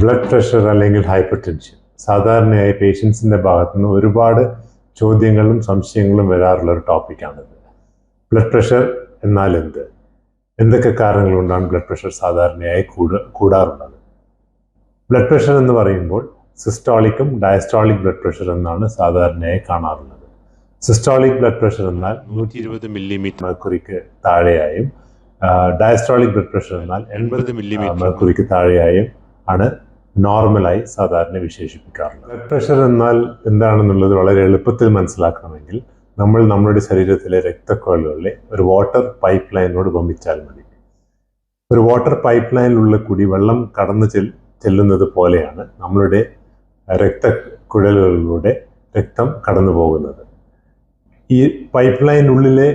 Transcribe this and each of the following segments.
Blood pressure അല്ലെങ്കിൽ hypertension സാധാരണയായി പേഷ്യൻസിന്റെ ഭാഗത്തുനിന്ന് ഒരുപാട് ചോദ്യങ്ങളും സംശയങ്ങളും വരാറുള്ള ഒരു ടോപ്പിക്കാണിത് ബ്ലഡ് പ്രഷർ എന്നാൽ എന്ത്? എന്തൊക്കെ കാരണങ്ങൾ കൊണ്ടാണ് ബ്ലഡ് പ്രഷർ സാധാരണയായി കൂട കൂടാറുള്ളത്? ബ്ലഡ് പ്രഷർ എന്ന് പറയുമ്പോൾ സിസ്റ്റോളിക്കും ഡയസ്റ്റോളിക് ബ്ലഡ് പ്രഷർ എന്നാണ് സാധാരണയായി കാണാറുള്ളത്. സിസ്റ്റോളിക് ബ്ലഡ് പ്രഷർ എന്നാൽ നൂറ്റി ഇരുപത് മില്ലിമീറ്റർ മെർക്കുറിക്ക് താഴെയായും ഡയസ്റ്റോളിക് ബ്ലഡ് പ്രഷർ എന്നാൽ എൺപത് മില്ലിമീറ്റർ മെർക്കുറിക്ക് താഴെയായും ആണ് നോർമലായി സാധാരണ വിശേഷിപ്പിക്കാറുള്ളത്. ബ്ലഡ് പ്രഷർ എന്നാൽ എന്താണെന്നുള്ളത് വളരെ എളുപ്പത്തിൽ മനസ്സിലാക്കണമെങ്കിൽ നമ്മൾ നമ്മുടെ ശരീരത്തിലെ രക്തക്കുഴലുകളിലെ ഒരു വാട്ടർ പൈപ്പ് ലൈനോട് ഉപമിച്ചാൽ മതി. ഒരു വാട്ടർ പൈപ്പ് ലൈനിലുള്ള കുടിവെള്ളം കടന്നു ചെൽ ചെല്ലുന്നത് പോലെയാണ് നമ്മളുടെ രക്തക്കുഴലുകളിലൂടെ രക്തം കടന്നു പോകുന്നത്. ഈ പൈപ്പ് ലൈനുള്ളിലെ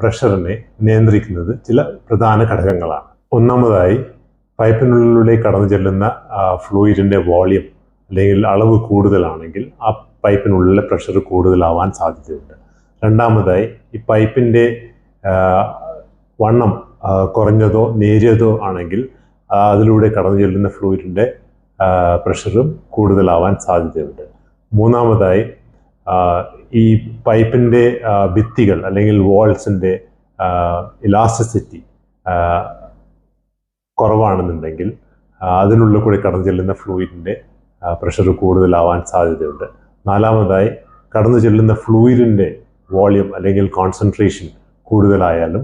പ്രഷറിനെ നിയന്ത്രിക്കുന്നത് ചില പ്രധാന ഘടകങ്ങളാണ്. ഒന്നാമതായി പൈപ്പിനുള്ളിലൂടെ കടന്നു ചെല്ലുന്ന ഫ്ലൂയിഡിന്റെ വോളിയം അല്ലെങ്കിൽ അളവ് കൂടുതലാണെങ്കിൽ ആ പൈപ്പിനുള്ളിലെ പ്രഷർ കൂടുതലാവാൻ സാധ്യതയുണ്ട്. രണ്ടാമതായി ഈ പൈപ്പിന്റെ വണ്ണം കുറഞ്ഞതോ നേരിയതോ ആണെങ്കിൽ അതിലൂടെ കടന്നു ചെല്ലുന്ന ഫ്ലൂയിഡിന്റെ പ്രഷറും കൂടുതലാവാൻ സാധ്യതയുണ്ട്. മൂന്നാമതായി ഈ പൈപ്പിന്റെ ഭിത്തികൾ അല്ലെങ്കിൽ വാൾസിന്റെ ഇലാസ്റ്റിസിറ്റി കുറവാണെന്നുണ്ടെങ്കിൽ അതിനുള്ളിൽ കൂടി കടന്നു ചെല്ലുന്ന ഫ്ലൂയിഡിന്റെ പ്രഷർ കൂടുതലാവാൻ സാധ്യതയുണ്ട്. നാലാമതായി കടന്നു ചെല്ലുന്ന ഫ്ലൂയിഡിന്റെ വോളിയം അല്ലെങ്കിൽ കോൺസെൻട്രേഷൻ കൂടുതലായാലും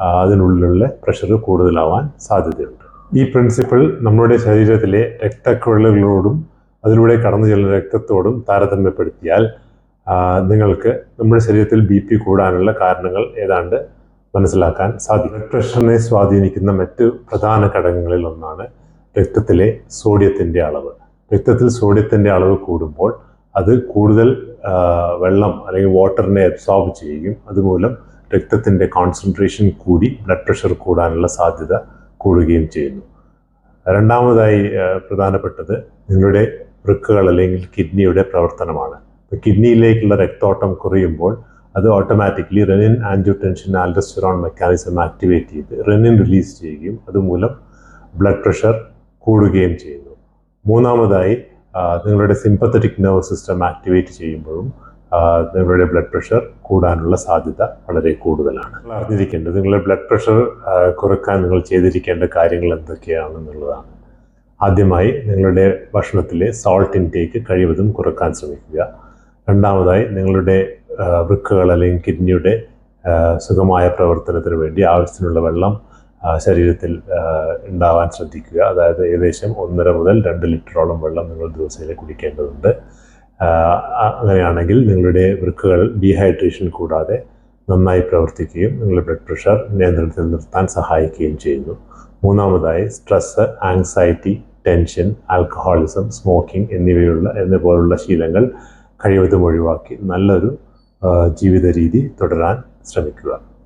അതിനുള്ളിലുള്ള പ്രഷർ കൂടുതലാവാൻ സാധ്യതയുണ്ട്. ഈ പ്രിൻസിപ്പിൾ നമ്മുടെ ശരീരത്തിലെ രക്തക്കുഴലുകളോടും അതിലൂടെ കടന്നു ചെല്ലുന്ന രക്തത്തോടും താരതമ്യപ്പെടുത്തിയാൽ നിങ്ങൾക്ക് നമ്മുടെ ശരീരത്തിൽ ബി പി കൂടാനുള്ള കാരണങ്ങൾ ഏതാണ്ട് മനസ്സിലാക്കാൻ സാധിക്കും. ബ്ലഡ് പ്രഷറിനെ സ്വാധീനിക്കുന്ന മറ്റ് പ്രധാന ഘടകങ്ങളിൽ ഒന്നാണ് രക്തത്തിലെ സോഡിയത്തിന്റെ അളവ്. രക്തത്തിൽ സോഡിയത്തിന്റെ അളവ് കൂടുമ്പോൾ അത് കൂടുതൽ വെള്ളം അല്ലെങ്കിൽ വാട്ടറിനെ അബ്സോർബ് ചെയ്യുകയും അതുമൂലം രക്തത്തിന്റെ കോൺസെൻട്രേഷൻ കൂടി ബ്ലഡ് പ്രഷർ കൂടാനുള്ള സാധ്യത കൂടുകയും ചെയ്യുന്നു. രണ്ടാമതായി പ്രധാനപ്പെട്ടത് നിങ്ങളുടെ വൃക്കുകൾ അല്ലെങ്കിൽ കിഡ്നിയുടെ പ്രവർത്തനമാണ്. കിഡ്നിയിലേക്കുള്ള രക്തോട്ടം കുറയുമ്പോൾ അത് automatically renin angiotensin aldosterone mechanism activate ചെയ്ത് റെനിൻ റിലീസ് ചെയ്യുകയും അതുമൂലം ബ്ലഡ് പ്രഷർ കൂടുകയും ചെയ്യുന്നു. മൂന്നാമതായി നിങ്ങളുടെ സിമ്പത്തറ്റിക് നെർവ് സിസ്റ്റം ആക്ടിവേറ്റ് ചെയ്യുമ്പോഴും നിങ്ങളുടെ ബ്ലഡ് പ്രഷർ കൂടാനുള്ള സാധ്യത വളരെ കൂടുതലാണ്. നിങ്ങൾ അറിഞ്ഞിരിക്കേണ്ടത് നിങ്ങളുടെ ബ്ലഡ് പ്രഷർ കുറയ്ക്കാൻ നിങ്ങൾ ചെയ്തിരിക്കേണ്ട കാര്യങ്ങൾ എന്തൊക്കെയാണെന്നുള്ളതാണ്. ആദ്യമായി നിങ്ങളുടെ ഭക്ഷണത്തിലെ സോൾട്ട് ഇൻടേക്ക് കഴിവതും കുറയ്ക്കാൻ ശ്രമിക്കുക. രണ്ടാമതായി നിങ്ങളുടെ വൃക്കകൾ അല്ലെങ്കിൽ കിഡ്നിയുടെ സുഖമായ പ്രവർത്തനത്തിന് വേണ്ടി ആവശ്യത്തിനുള്ള വെള്ളം ശരീരത്തിൽ ഉണ്ടാവാൻ ശ്രദ്ധിക്കുക. അതായത് ഏകദേശം ഒന്നര മുതൽ രണ്ട് ലിറ്ററോളം വെള്ളം നിങ്ങൾ ദിവസേന കുടിക്കേണ്ടതുണ്ട്. അങ്ങനെയാണെങ്കിൽ നിങ്ങളുടെ വൃക്കകൾ ഡീഹൈഡ്രേഷൻ കൂടാതെ നന്നായി പ്രവർത്തിക്കുകയും നിങ്ങളുടെ ബ്ലഡ് പ്രഷർ നിയന്ത്രണത്തിൽ നിർത്താൻ സഹായിക്കുകയും ചെയ്യുന്നു. മൂന്നാമതായി stress anxiety tension alcoholism smoking എന്നിവയുള്ള എന്നിപോലുള്ള ശീലങ്ങൾ കഴിവതും ഒഴിവാക്കി നല്ലൊരു ജീവിത രീതി തുടരാൻ ശ്രമിക്കുക.